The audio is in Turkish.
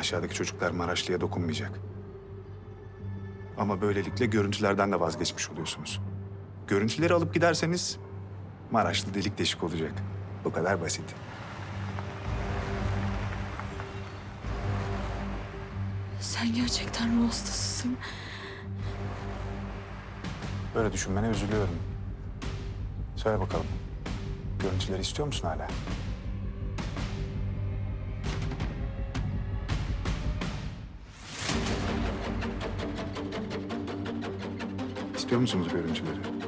Aşağıdaki çocuklar Maraşlı'ya dokunmayacak. Ama böylelikle görüntülerden de vazgeçmiş oluyorsunuz. Görüntüleri alıp giderseniz Maraşlı delik deşik olacak. Bu kadar basit. Sen gerçekten ruh hastasısın. Böyle düşünmene üzülüyorum. Söyle bakalım. Görüntüleri istiyor musun hala? İstiyor musunuz görüntüleri?